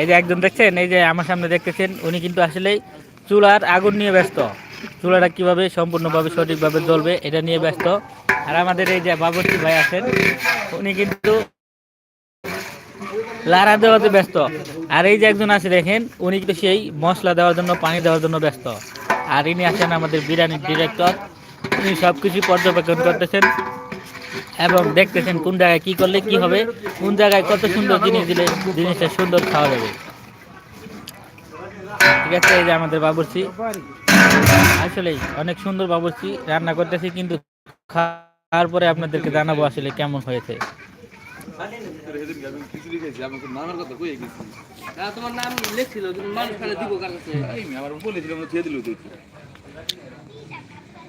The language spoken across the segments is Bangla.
এই যে একজন দেখছেন, এই যে আমার সামনে দেখতেছেন, উনি কিন্তু আসলেই চুলার আগুন নিয়ে ব্যস্ত। চুলাটা কীভাবে সম্পূর্ণভাবে সঠিকভাবে জ্বলবে, এটা নিয়ে ব্যস্ত। আর আমাদের এই যে বাবুর্চি ভাই আছেন, উনি কিন্তু লাড়া দেওয়াতে ব্যস্ত। আর এই যে একজন আছে দেখেন, উনি কিন্তু সেই মশলা দেওয়ার জন্য, পানি দেওয়ার জন্য ব্যস্ত। আর ইনি আছেন আমাদের বিরিয়ানির ডিরেক্টর উনি সব কিছু পর্যবেক্ষণ করতেছেন। এবং দেখতেছেন কোন জায়গায় কি করলে কি হবে কোন জায়গায় কত সুন্দর জিনিস দিলে জিনিসটা সুন্দর খাওয়া যাবে। ঠিক আছে এই যে আমাদের বাবুর্চি। আসলেই অনেক সুন্দর বাবুর্চি রান্না করতেছি কিন্তু খাওয়ার পরে আপনাদেরকে জানাব আসলে কেমন হয়েছে। হ্যাঁ, তোমার নাম লেখছিল মানুষ দিব কার কাছে? আমার বলেছিলাম দিল তো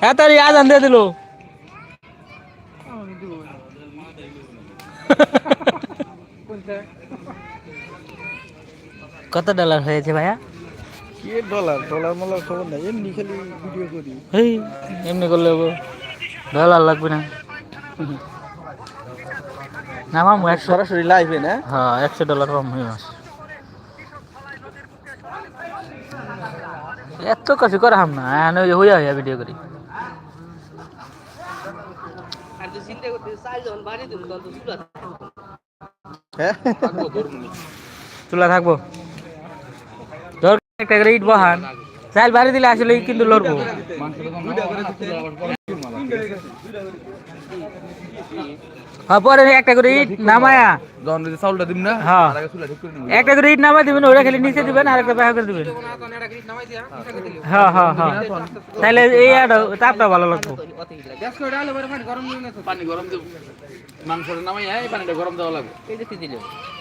হ্যাঁ তার আজান দিয়ে দিল। কত ডলার হয়েছে ভাইয়া? কি ডলার ডলার মলার খবর নাই এমনি খালি ভিডিও করি। এই এমনি করলে হব। ডলার লাগবে না। না মামু সরাসরি লাইভে না? হ্যাঁ একশো ডলার কম হয়ে মাস। এত কিছু করা হাম না আমি ওই হইয়া হইয়া ভিডিও করি। চুলা হ্যাঁ? থাকব চুলা থাকব। ধর একটা করে ইট বহান। চাল বাড়ি দিলে আসলে কিন্তু লড়বো। আবার পরে হ্যাঁ পরে একটা করে ইট নামায়া। যখন চাউলটা না হ্যাঁ। করে নিব। একটা করে ইট নামাই দিবেন ওটা খালি নিচে দিবেন আর একটা ব্যাগ করে দিবেন। হ্যাঁ হ্যাঁ হ্যাঁ। তাহলে এই তাপটা ভালো লাগবো। পানি গরম দেব। মাংসটা নামাই এই পানিটা গরম দেওয়া লাগবে। এই দেখতে দিল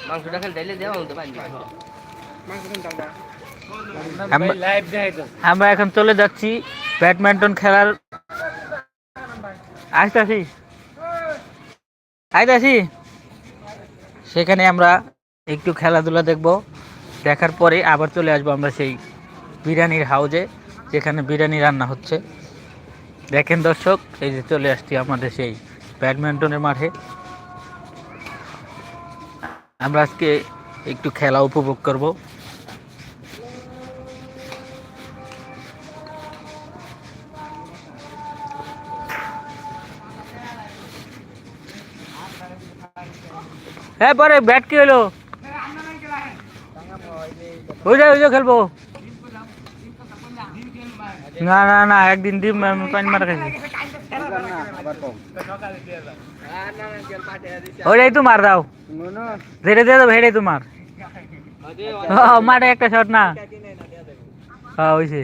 মাংসটা খালি ডাইলে দেওয়া হতো পানি। আমরা- আমরা এখন চলে যাচ্ছি ব্যাডমিন্টন খেলার। আসতে আসি আইতে আসি সেখানে আমরা একটু খেলাধুলা দেখব। দেখার পরে আবার চলে আসব আমরা সেই বিরিয়ানির হাউজে, যেখানে বিরিয়ানি রান্না হচ্ছে। দেখেন দর্শক, এই যে চলে আসছি আমাদের সেই ব্যাডমিন্টনের মাঠে। আমরা আজকে একটু খেলা উপভোগ করব। হ্যাঁ পরে ব্যাট কি হলো ওই যা ওই যা খেলব না না না একদিন ডিম আমি পানি মারা খাইছি ওইটাই তোমার দাও ধীরে দিয়ে দাও হেডে তোমার ও, মাঠে একটা শট না হ্যাঁ ওইছে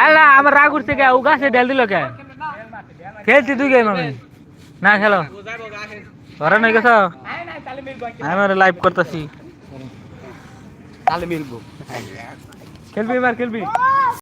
আরে না আমার রাগ উঠছে কে ও গাছে ডেল দিল কে খেলছি তুই গেম আমি না খেলো बरं नाही करता सी। मला लाईव्ह करत खेल भी मार खेळबी